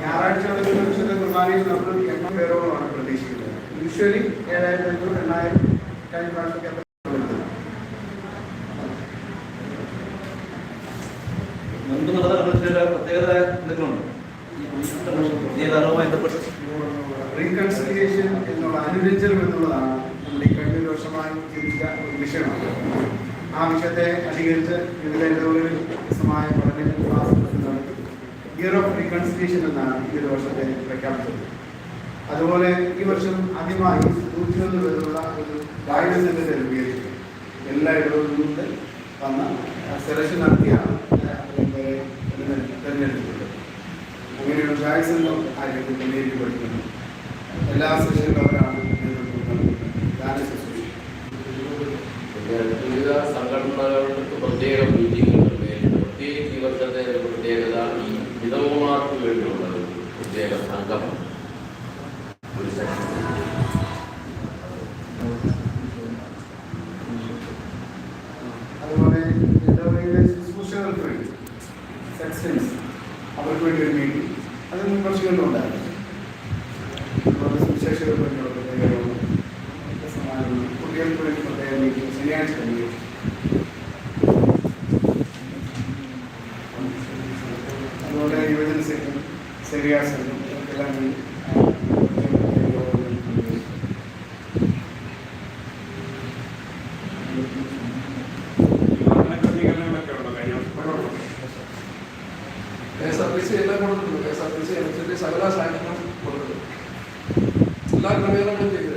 ഞായറാഴ്ചകളിൽ വിശുദ്ധ കുർബാനയിൽ നമ്മൾ എണ്ണം പേരോളമാണ് പ്രതീക്ഷിക്കുന്നത്. യൂഷ്വലി ഏഴായിരത്തി അഞ്ഞൂറ് എണ്ണായിരം കഴിഞ്ഞ കൊടുത്തത്. മുൻപ് നടന്ന കൺവെൻഷനിലെ പ്രത്യേകത എന്തെങ്കിലുമുണ്ടോ? റീകൺസിലിയേഷൻ എന്നുള്ള അനുരഞ്ജനം എന്നുള്ളതാണ് നമ്മുടെ ഈ കഴിഞ്ഞ വർഷമായി ചിന്തിച്ച ഒരു വിഷയമാണ്. ആ വിഷയത്തെ അധികരിച്ച് വിവിധ ഇടവുകളിൽ വ്യത്യസ്തമായ ക്ലാസ്സുകൾ നടത്തി ഇയർ ഓഫ് റീകൺസിലേഷൻ എന്നാണ് ഈ ഒരു വർഷത്തെ പ്രഖ്യാപിച്ചത് അതുപോലെ ഈ വർഷം ആദ്യമായി നൂറ്റിയൊന്ന് പേരുള്ള ഒരു ഗൈഡൻസ് സെന്റർ രൂപീകരിച്ചു. എല്ലാ ഇടവും നിന്ന് വന്ന സെലക്ഷൻ നടത്തിയാണ് തിരഞ്ഞെടുത്തിട്ടുള്ളത്. അങ്ങനെയുള്ള പിന്നീട് പഠിക്കുന്നത് എല്ലാ സെഷനിലും അവരാണ് നേതൃത്വം നൽകുന്നത് ഗാന ശുശ്രൂഷ വിവിധ സംഘടനകൾക്ക് പ്രത്യേക മീറ്റിങ്ങുകൾ നേരിട്ട് പ്രത്യേകിച്ച് ഈ വർഷത്തെ ഒരു പ്രത്യേകത ഈ വിധവമാർക്ക് വേണ്ടിയുള്ള ഒരു പ്രത്യേക സംഘം ഒരു സെഷൻ അതുപോലെ ഇടവകയിലെ ശുശ്രൂഷകൾക്ക് വേണ്ടി സെക്ഷൻസ് അവർക്ക് വേണ്ടി ഒരു മീറ്റിംഗ് അത് മുൻ വർഷങ്ങളിലും ഉണ്ടായിരുന്നു അതുപോലെ സുവിശേഷകർക്ക് വേണ്ടിയുള്ള പ്രത്യേക യോഗം, വ്യത്യസ്തമായുള്ള കുട്ടികൾക്ക് വേണ്ടി പ്രത്യേക മീറ്റിംഗ് ശനിയാഴ്ച കഴിയും അതുപോലെ യുവജന സംഘം സെരിയ സംഘം ഇവർക്കെല്ലാം വേണ്ടി ആ, പ്രത്യേക പ്രത്യേക യോഗങ്ങൾ നടത്തുകയും K S R T C എല്ലാം കൊടുത്തിട്ടുണ്ട് K S R T C അനുസരിച്ച് സകല സാധനങ്ങളും കൊടുത്തിട്ടുണ്ട് എല്ലാ ക്രമീകരണങ്ങളും ചെയ്തു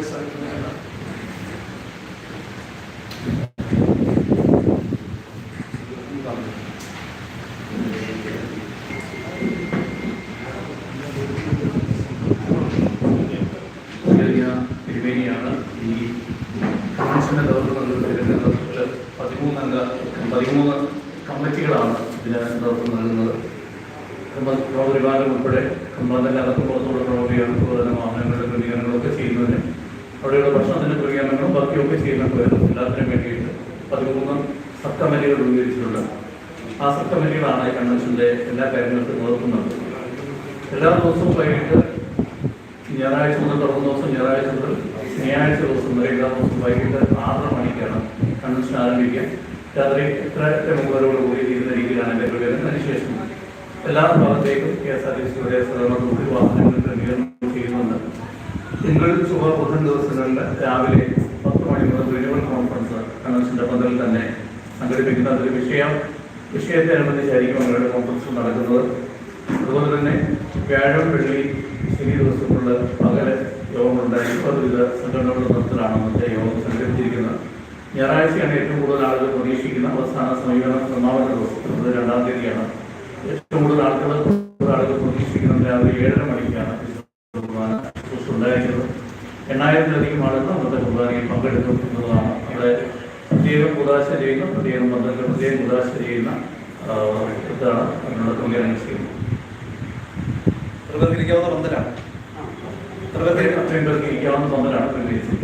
പോലീസ് സാധിക്കുന്നതല്ല തിരുമേനിയാണ് ഈ കൺവെൻഷന്റെ നേതൃത്വം നൽകുന്നത് പതിമൂന്നംഗ പതിമൂന്ന് കമ്മിറ്റികളാണ് ഇതിന് നേതൃത്വം നൽകുന്നത്. പ്രവർത്തനം ഉൾപ്പെടെ കമ്പാതന്റെ അകത്ത് പുറത്തുള്ള പ്രവർത്തികളും അതുപോലെ തന്നെ വാഹനങ്ങളുടെ ക്രമീകരണങ്ങളൊക്കെ ചെയ്യുന്നതിന് അവിടെയുള്ള ഭക്ഷണത്തിന്റെ ക്രമീകരണങ്ങളും ബാക്കിയൊക്കെ ചെയ്യുന്നുണ്ടായിരുന്നു എല്ലാത്തിനും വേണ്ടിയിട്ട് പതിമൂന്ന് സബ് കമ്മിറ്റികൾ രൂപീകരിച്ചിട്ടുണ്ട്. ആ സബ് കമ്മിറ്റികളാണ് ഈ കൺവെൻഷന്റെ എല്ലാ കാര്യങ്ങൾക്കും നോക്കുന്നത് എല്ലാ ദിവസവും വൈകിട്ട് ഞായറാഴ്ച മുതൽ തുടങ്ങുന്ന ദിവസം ഞായറാഴ്ച മുതൽ ശനിയാഴ്ച ദിവസം വരെ എല്ലാ ദിവസവും വൈകിട്ട് ആറര മണിക്കാണ് കൺവെൻഷൻ ആരംഭിക്കുക. രാത്രി എട്ടരത്തെ കൂടി ചെയ്യുന്ന രീതിയിലാണ് എന്റെ പ്രകടനം അതിനുശേഷം എല്ലാ ഭാഗത്തേക്കും കെ എസ് ആർ ടി സിയുടെ സഹകരണത്തോടെ വാഹനങ്ങൾ തിങ്കൾ ചൊവ്വ ബുധൻ ദിവസങ്ങളിൽ രാവിലെ പത്ത് മണി മുതൽ റിന്യൂവൽ കോൺഫറൻസ് കൺവെൻഷന്റെ പന്തലിൽ തന്നെ സംഘടിപ്പിക്കുന്ന അതൊരു വിഷയം. വിഷയത്തെ അനുബന്ധിച്ചായിരിക്കും അവരുടെ കോൺഫറൻസ് നടക്കുന്നത്. അതുപോലെ തന്നെ വ്യാഴം വെള്ളി ശനി ദിവസങ്ങളിൽ പകൽ യോഗങ്ങളുണ്ടായിരിക്കും അത് വിവിധ സംഘടനകളുടെ നേതൃത്വത്തിലാണ് അന്നത്തെ യോഗം സംഘടിപ്പിച്ചിരിക്കുന്നത്. ഞായറാഴ്ചയാണ് ഏറ്റവും കൂടുതൽ ആളുകൾ പ്രതീക്ഷിക്കുന്ന അവസാന സമീപന സമാപന ദിവസം. അത് രണ്ടാം തീയതിയാണ്. ഏറ്റവും കൂടുതൽ ആളുകൾ ആളുകൾ പ്രതീക്ഷിക്കുന്നത് രാവിലെ ഏഴര മണിക്കാണ്. കുർബാന എണ്ണായിരത്തിലധികം ആളുകൾ അന്നത്തെ കുർബാനയിൽ പങ്കെടുക്കും എന്നുള്ളതാണ് അവിടെ പ്രത്യേകം കുദാശ ചെയ്യുന്ന പ്രത്യേകം പന്ത്രണ്ട് പ്രത്യേകം കുദാശ ചെയ്യുന്ന ഇതാണ് അതിനുള്ള ക്രമീകരണം ചെയ്യുന്നത്. ത്രിവർഗിരിക്കാവുന്ന പന്തലാണ്. അത്രയും അത്രയും പേർക്ക് ഇരിക്കാവുന്ന പന്തലാണ് ക്രമീകരിച്ചത്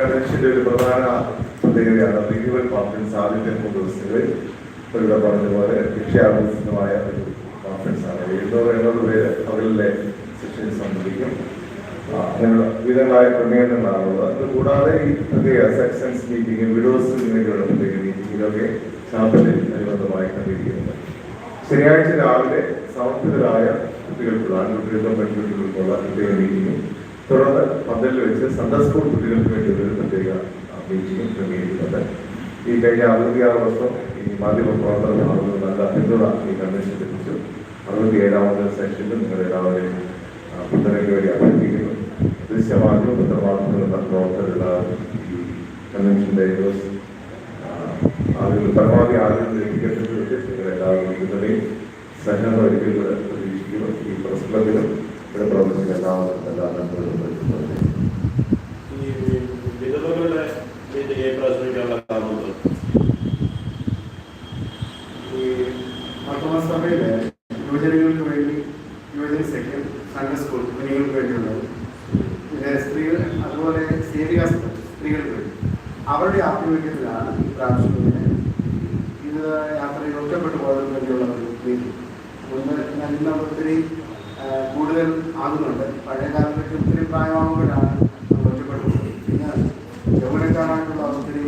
കൺവെൻഷന്റെ ഒരു പ്രധാന പ്രത്യേകതയാണ്. റിന്യൂവൽ മൂന്ന് ദിവസങ്ങളിൽ ഇവിടെ പറഞ്ഞതുപോലെ വിഷയാവസ്ഥമായ ഒരു കോൺഫറൻസാണ് എഴുന്നൂറ് എണ്ണൂറ് പേര് അവരിലെ സെഷനിൽ സംബന്ധിക്കും. അങ്ങനെയുള്ള വിവിധങ്ങളായ ക്രമീകരണങ്ങളാണുള്ളത്. അത് കൂടാതെ ഈ പ്രത്യേക സെക്ഷൻസ് മീറ്റിംഗ് വിഡോസ് വേണ്ടിയുള്ള പ്രത്യേക മീറ്റിംഗിലൊക്കെ ചാപ്പലിൽ അനുബന്ധമായി കണ്ടിരിക്കുന്നത് ശനിയാഴ്ച രാവിലെ സമർപ്പിതരായ കുട്ടികൾക്കുള്ള ആൺകുട്ടികൾക്കും പെൺകുട്ടികൾക്കുള്ള പ്രത്യേക മീറ്റിംഗും തുടർന്ന് പന്തലിൽ വെച്ച് സൺഡേ സ്കൂൾ കുട്ടികൾക്ക് വേണ്ടി ഒരു പ്രത്യേക മീറ്റിംഗും ക്രമീകരിക്കുന്നുണ്ട്. ഈ കഴിഞ്ഞ അറുപത്തിയാറ് വർഷം ഈ മാധ്യമ പ്രവർത്തനം ആളുകൾ നല്ല പിന്തുണ ഈ കൺവെൻഷൻ ലഭിച്ചു അറുപത്തി ഏഴാമത് സെഷനിൽ നിങ്ങൾ എല്ലാവരെയും പിന്തുണയ്ക്ക് വേണ്ടി അഭ്യർത്ഥിക്കുന്നു. ദൃശ്യമാധ്യമ പത്രമാധ്യമങ്ങളുടെ പ്രവർത്തകരെല്ലാവരും ഈ കൺവെൻഷന്റെ ദിവസം ആളുകൾ പരമാവധി ആളുകൾ ലഭിക്കേണ്ടത് നിങ്ങൾ എല്ലാവരും പിന്തുണയും സഹകരണം ഒരുക്കുന്നത് പ്രതീക്ഷിക്കുന്നു. ഈ പ്രസ് ക്ലബിലും ഇവിടെ പ്രവർത്തിക്കുന്ന എല്ലാവരും എല്ലാ നന്മകളും പ്രതീക്ഷിക്കുന്നു ഈ വിധവകളുടെ മീറ്റിംഗ് ഈ പ്രാവശ്യമിക്കാനുള്ള കാരണം ഈ മാർത്തോമാ സഭയിലെ യുവജനങ്ങൾക്ക് വേണ്ടി യുവജന സെക്ഷൻ സൺഡേ സ്കൂൾ കുഞ്ഞുങ്ങൾക്ക് വേണ്ടിയുള്ളത് പിന്നെ സ്ത്രീകൾ അതുപോലെ സേവിക സ്ത്രീകൾക്ക് വേണ്ടി അവരുടെ ആഭിമുഖ്യത്തിലാണ് ഈ പ്രാവശ്യം ഇങ്ങനെ ഇത് യാത്രയിൽ ഒറ്റപ്പെട്ടു പോയതിന് വേണ്ടിയുള്ള ഒരു വേദി ഒന്ന് ഞാൻ ഇന്ന് ഒത്തിരി ആ, കൂടുതൽ ആകുന്നുണ്ട് പഴയ കാലത്തൊക്കെ ഒത്തിരി പ്രായമാകുമ്പോഴാണ് ഒറ്റപ്പെടുന്നത്. പിന്നെ യൗവനക്കാരായിട്ടുള്ള ഒത്തിരി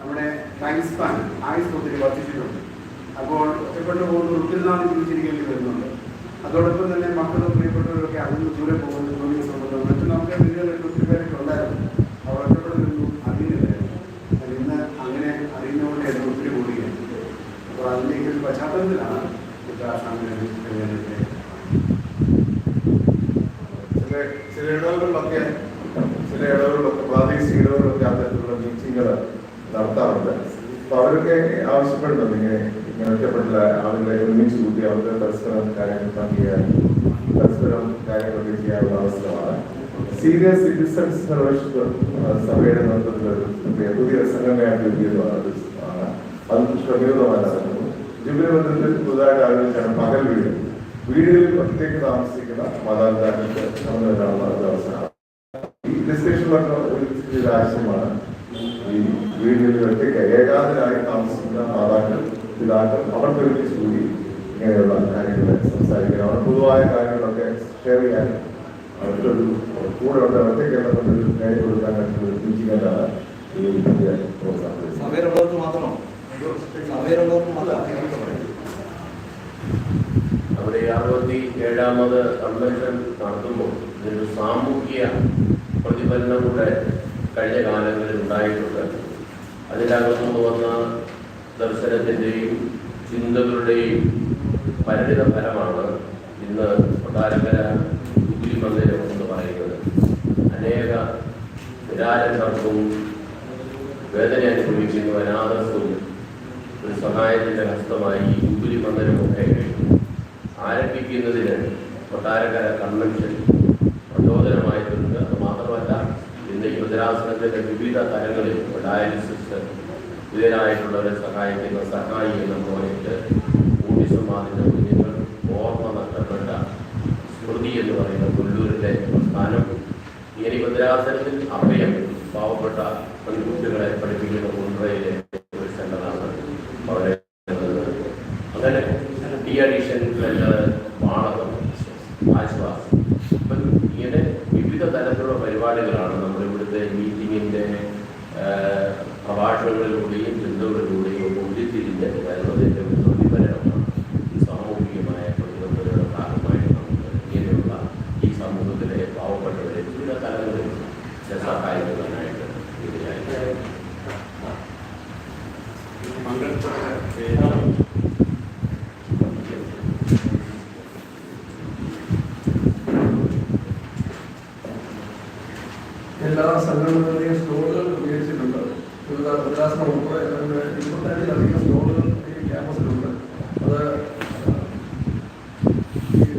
നമ്മുടെ ടൈം സ്പാൻ ആയുസ് ഒത്തിരി വർദ്ധിച്ചിട്ടുണ്ട്. അപ്പോൾ ഒറ്റപ്പെട്ടു പോകുന്ന ഒത്തിരി നാൾ ജീവിച്ചിരിക്കേണ്ടി വരുന്നുണ്ട്. അതോടൊപ്പം തന്നെ മക്കളും പ്രിയപ്പെട്ടവരൊക്കെ അകന്ന് ദൂരെ പോകുന്ന ജോലി സംബന്ധം നമുക്ക് വീടുകളിൽ ഒത്തിരി പേരൊക്കെ ഉണ്ടായിരുന്നു. അവർ ഒറ്റപ്പെടുന്നൊന്നും അറിയുന്നില്ലായിരുന്നു. ഇന്ന് അങ്ങനെ അറിയുന്നതുകൊണ്ട് അത് ഒത്തിരി കൂടുകയാണ്. അപ്പോൾ അതിന്റെ ഒരു പശ്ചാത്തലത്തിലാണ് അവർക്ക് പരസ്പരം കാര്യങ്ങൾ പങ്കുചെയ്യാനും പരസ്പരം കാര്യങ്ങളൊക്കെ ചെയ്യാനുള്ള അവസരമാണ്. സീനിയർ സിറ്റിസൺസ് ഫെലോഷിപ്പ് സഭയുടെ നേതൃത്വത്തിൽ പുതിയ സംഘടനയായിട്ട് രൂപീകൃതമാണ് അത് ശ്രമികതമായി നടക്കുന്നു. ജൂബിലി മന്ദിരത്തിൽ പുതുതായിട്ട് ആരംഭിച്ചാണ് പകൽ വീട്. വീടുകളിൽ ഒറ്റയ്ക്ക് താമസിക്കുന്ന മാതാപിതാക്കൾക്ക് നമ്മൾ വരാനുള്ള അവസരമാണ്. ഈ ഡിസ്കഷനിലൊക്കെ ഒരു ആശയമാണ്. ഈ വീടുകളിൽ ഒറ്റയ്ക്ക് ഏകാന്തരായി താമസിക്കുന്ന മാതാക്കൾ പിതാക്കൾ അവർക്ക് ഒരുമിച്ച് കൂടി ഇങ്ങനെയുള്ള കാര്യങ്ങൾ സംസാരിക്കണം. അവർ പൊതുവായ കാര്യങ്ങളൊക്കെ ഷെയർ ചെയ്യാൻ അവർക്കൊരു കൂടെ ഉണ്ട്. അവർക്ക് കേരളത്തിൽ കൈ കൊടുക്കാൻ പറ്റുന്ന മീറ്റിംഗാണ് ഈ പുതിയ അവിടെ മാത്രമാണോ? നമ്മുടെ ഈ അറുപത്തി ഏഴാമത് കൺവെൻഷൻ നടത്തുമ്പോൾ ഇതിനൊരു സാമൂഹിക പ്രതിഫലനം കൂടെ കഴിഞ്ഞ കാലങ്ങളിൽ ഉണ്ടായിട്ടുണ്ട്. അതിനകത്തുനിന്ന് വന്ന ദർശനത്തിന്റെയും ചിന്തകളുടെയും പരിണിത ഫലമാണ് ഇന്ന് കൊട്ടാരക്കര ജൂബിലി മന്ദിരം എന്ന് പറയുന്നത് അനേക നിരാലംബർക്കും വേദന അനുഭവിക്കുന്ന അനാഥർക്കും ഒരു സഹായത്തിന്റെ ഹസ്തമായി മന്ദിരം മന്ദിരമൊക്കെ ആരംഭിക്കുന്നതിന് കൊട്ടാരക്കര കൺവെൻഷൻ പ്രചോദനമായിട്ടുണ്ട്. അത് മാത്രമല്ല ഇന്ന് ഈ ഭദ്രാസനത്തിന്റെ വിവിധ തലങ്ങളിൽ ഡയാലിസിസ് ഇതിനായിട്ടുള്ളവരെ സഹായിക്കുന്ന സഹായി എന്ന പ്രോജക്റ്റ് ബാധിത കുഞ്ഞുങ്ങൾ ഓർമ്മ നഷ്ടപ്പെട്ട സ്മൃതി എന്ന് പറയുന്ന കൊല്ലൂരിലെ സ്ഥാനം ഇങ്ങനെ ഈ ഭദ്രാസനത്തിൽ അഭയം പാവപ്പെട്ട പെൺകുട്ടികളെ പഠിപ്പിക്കുന്ന മുൻപയിലെ ഒരു സെന്ററാണ് അവരെ. അങ്ങനെ ഡി അഡീഷൻ ആശ്വാസ്? അപ്പം ഇങ്ങനെ വിവിധ തരത്തിലുള്ള പരിപാടികളാണ് നമ്മൾ ഇവിടുത്തെ മീറ്റിങ്ങിന്റെ പ്രഭാഷണങ്ങളിലൂടെയും ചിന്തകളിലൂടെയും ഉരുത്തിരിഞ്ഞ് വരുന്നതിന്റെ ഒരു പ്രതിഫലനമാണ് ഈ സാമൂഹികമായ പ്രതിബദ്ധതയുടെ ഭാഗമായി നമുക്ക് ഇങ്ങനെയുള്ള ഈ സമൂഹത്തിലെ പാവപ്പെട്ടവരെ വിവിധ തലങ്ങളിൽ സഹായിക്കുന്നതിനായിട്ട് ഇതിനായിട്ട് എല്ലാ സംഘടനകളുടെയും സ്റ്റോളുകൾ ഉപയോഗിച്ചിട്ടുണ്ട് വിവിധ പ്രജാസനം ഉൾപ്പെടെ ഏതാണ്ട് ഇരുപത്തഞ്ചിലധികം സ്റ്റോളുകൾ ഈ ക്യാമ്പസിലുണ്ട് അത് ഈ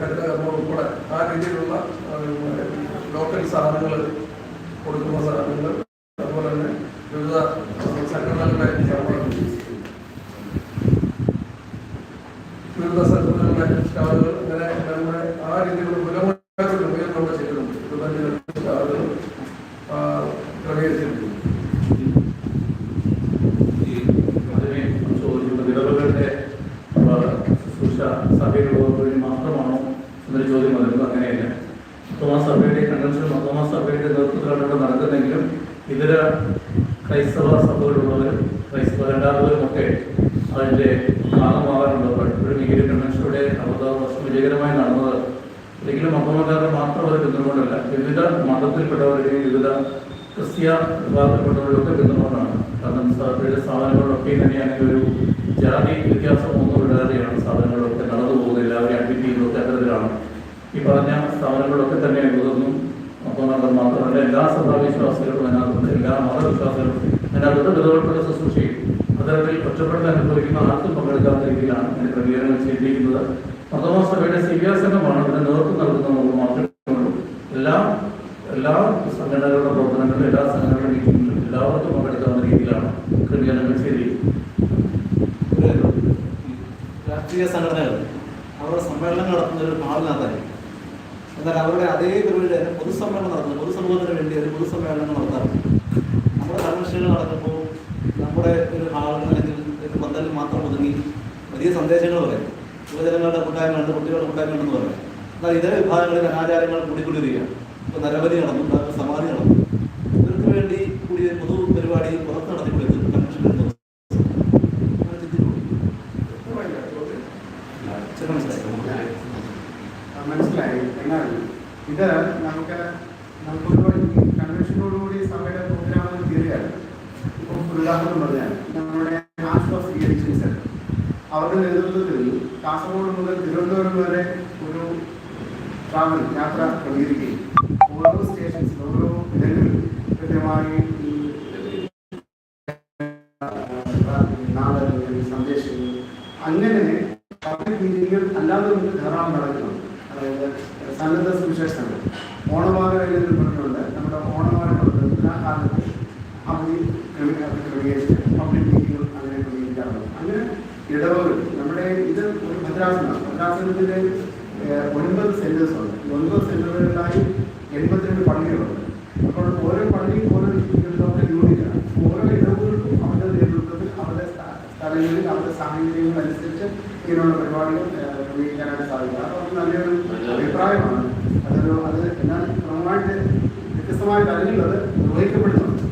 ഹരിതകർമ്മം ഉൾപ്പെടെ ആ രീതിയിലുള്ള ലോക്കൽ സാധനങ്ങൾ കൊടുക്കുന്ന സാധനങ്ങൾ അതുപോലെ തന്നെ വിവിധ സംഘടനകളുടെ സാധനങ്ങൾ വിവിധ സ്ഥലങ്ങളിലെ സ്റ്റാളുകൾ അങ്ങനെ നമ്മുടെ ആ രീതിയിലുള്ള പുനർമാറ്റം ഉപയോഗം ചെയ്തിട്ടുണ്ട് ഇരുപത്തഞ്ച് ലക്ഷം സ്റ്റാളുകൾ ആ, ക്രമീകരിച്ചിട്ടുണ്ട് ഈ അതിനെ ചോദിച്ചിട്ടുണ്ട് വിധവകളുടെ ആ, ശുശ്രൂഷ സഭയിലുള്ളവർക്ക് വേണ്ടി മാത്രമാണോ എന്നൊരു ചോദ്യം വന്നിരുന്നു അങ്ങനെയല്ല മൊത്തമാ സഭയുടെ കൺവെൻഷൻ മൊത്തമാ സഭയുടെ നേതൃത്വത്തിലാണ് ഇവിടെ നടക്കുന്നെങ്കിലും ഇതര ക്രൈസ്തവ സഭകളിലുള്ളവരും ക്രൈസ്തവ രണ്ടാമവരും ഒക്കെ അതിന്റെ ഭാഗമാകാറുണ്ട് പലപ്പോഴും ഈ ഒരു കൺവെൻഷനുടെ അറുപതാം വർഷം വിജയകരമായി നടന്നത് ഒരിക്കലും മതമക്കാരുടെ മാത്രം അവരെ പിന്തുണകൊണ്ടല്ല വിവിധ മതത്തിൽപ്പെട്ടവരുടെയും വിവിധ ക്രിസ്തീയ വിഭാഗത്തിൽപ്പെട്ടവരുടെയൊക്കെ പിന്തുണകൊണ്ടാണ്. കാരണം സഭയുടെ സ്ഥാപനങ്ങളിലൊക്കെ തന്നെയാണെങ്കിൽ ഒരു ജാതി വ്യത്യാസം ഒന്നും ഇടാതെയാണ് സ്ഥാപനങ്ങളിലൊക്കെ നടന്നു പോകുന്നത്. എല്ലാവരും അഡ്മിറ്റ് ചെയ്യുന്നതൊക്കെ അത്തരത്തിലാണ് ഈ പറഞ്ഞ സ്ഥാപനങ്ങളിലൊക്കെ തന്നെ ഇതൊന്നും മതമക്കാർ മാത്രമല്ല എല്ലാ സഭാവിശ്വാസികളും അതിനകത്തുണ്ട്. എല്ലാ മതവിശ്വാസികളും അതിനകത്ത് വിധവപ്പെട്ട ശുശ്രൂഷയും. അത്തരത്തിൽ ഒറ്റപ്പെടുത്ത അനുഭവിക്കുന്ന ആർക്കും പങ്കെടുക്കാത്ത രീതിയിലാണ് ക്രമീകരണങ്ങൾ ചെയ്തിരിക്കുന്നത്. മതമോ സഭയുടെ ദിവ്യാസംഗമാണ് ഇതിന് നേതൃത്വം നൽകുന്നത് മാത്രമേ ഉള്ളൂ. എല്ലാ എല്ലാ സംഘടനകളുടെ പ്രവർത്തനങ്ങളിലും എല്ലാ സംഘടനകളുടെ എല്ലാവർക്കും പങ്കെടുക്കാവുന്ന രീതിയിലാണ് ക്രമീകരണങ്ങൾ ചെയ്തിരിക്കുന്നത്. രാഷ്ട്രീയ സംഘടനകൾ അവരുടെ സമ്മേളനം നടത്തുന്ന ഒരു ഹാളിനകത്തായിരിക്കും എന്നാൽ അവരുടെ അതേ പരിപാടി തന്നെ പൊതുസമ്മേളനം നടത്തുന്നു. പൊതുസമൂഹത്തിന് വേണ്ടി ഒരു പൊതുസമ്മേളനം നടത്താറുണ്ട്. നമ്മുടെ കൺവെൻഷനുകൾ നടക്കുമ്പോൾ നമ്മുടെ ഒരു ഹാളിൽ അല്ലെങ്കിൽ ഒരു പന്തലിൽ മാത്രം ഒതുങ്ങി വലിയ സന്ദേശങ്ങൾ പറയും. യുവജനങ്ങളുടെ കൂട്ടായ്മയുണ്ട് കുട്ടികളുടെ കൂട്ടായ്മയുണ്ടെന്ന് പറയാം എന്നാൽ ഇതര വിഭാഗങ്ങളിൽ അനാചാരങ്ങൾ കൂടിക്കൊണ്ടിരിക്കുകയാണ് ഇപ്പൊ നരബലി നടന്നു സമാധി നടന്നു ഇവർക്ക് വേണ്ടി കൂടി പൊതു പരിപാടി പുറത്ത് നടത്തിക്കൊടുത്തു കൺവെൻഷനിൽ ദിവസം അങ്ങനെ ചിന്തിക്കുന്നു ചെറിയ മനസ്സിലായി ആ, മനസ്സിലായി എന്നാൽ ഇത് നമുക്ക് നമുക്കൊരു കൺവെൻഷനോടുകൂടി സഭയുടെ പ്രോഗ്രാമിൽ തീരുകയാണ് ഇപ്പം ഒരു ഉദാഹരണം പറഞ്ഞാൽ നമ്മുടെ ആശ്വാസ റിയലിറ്റി സെന്റർ അവരുടെ നേതൃത്വത്തിൽ കാസർഗോഡ് മുതൽ വരെ ഒരു ട്രാവൽ യാത്ര ക്രമീകരിക്കുകയും ഓരോ സ്റ്റേഷൻസിൽ ഓരോ ഇടങ്ങളിൽ കൃത്യമായി സന്ദേശങ്ങൾ അങ്ങനെ പബ്ലിക് മീറ്റിങ്ങുകൾ അല്ലാതെ നമുക്ക് ധാരാളം നടക്കുന്നുണ്ട്. അതായത് സന്നദ്ധ സുവിശേഷങ്ങൾ. ഓണമാലകളിൽ പറഞ്ഞുകൊണ്ട് നമ്മുടെ ഓണമാല കാലത്ത് അവധി ക്രമീ- ക്രമീകരിച്ച് പബ്ലിക് മീറ്റിങ്ങുകൾ അങ്ങനെ ക്രമീകരിക്കാറുണ്ട്. അങ്ങനെ ഇടവകൾ ഇത് ഒരു ഭദ്രാസനമാണ് ഭദ്രാസനത്തിന്റെ ഏഹ്, ഒൻപത് സെന്റേഴ്സ് ഉണ്ട് ഈ ഒൻപത് സെന്ററുകളിലായി എൺപത്തിരണ്ട് പള്ളികളുണ്ട്. അപ്പോൾ ഓരോ പള്ളിയും ഓരോ രീതികളിലൊക്കെ യൂണിറ്റാണ്. ഓരോ ഇടവുകൾക്കും അവരുടെ നേതൃത്വത്തിൽ അവരുടെ സ്ഥ- സ്ഥലങ്ങളിൽ അവരുടെ സാഹചര്യങ്ങൾ അനുസരിച്ച് ഇങ്ങനെയുള്ള പരിപാടികൾ ക്രമീകരിക്കാനായിട്ട് സാധിക്കും. അത് നല്ലൊരു അഭിപ്രായമാണ്. അതൊരു അത് എന്നാൽ ക്രമമായിട്ട് വ്യത്യസ്തമായിട്ട് കാര്യങ്ങൾ അത് നിർവഹിക്കപ്പെടുന്നുണ്ട്.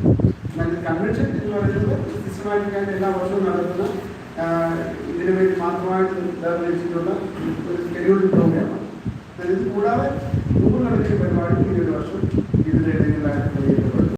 എന്നാൽ കൺവെൻഷൻ എന്ന് പറയുന്നത് സിസ്റ്റമാറ്റിക്കായിട്ട് എല്ലാ വർഷവും നടത്തുന്ന ആഹ്, ഇതിനു വേണ്ടി മാത്രമായിട്ട് നിർദ്ദേശിച്ചിട്ടുള്ള ഒരു ഷെഡ്യൂൾഡ് പ്രോഗ്രാമാണ് ഇത് കൂടാതെ നൂറുകണക്കിന് പരിപാടി ഈ ഒരു വർഷം ഇതിനിടയിൽ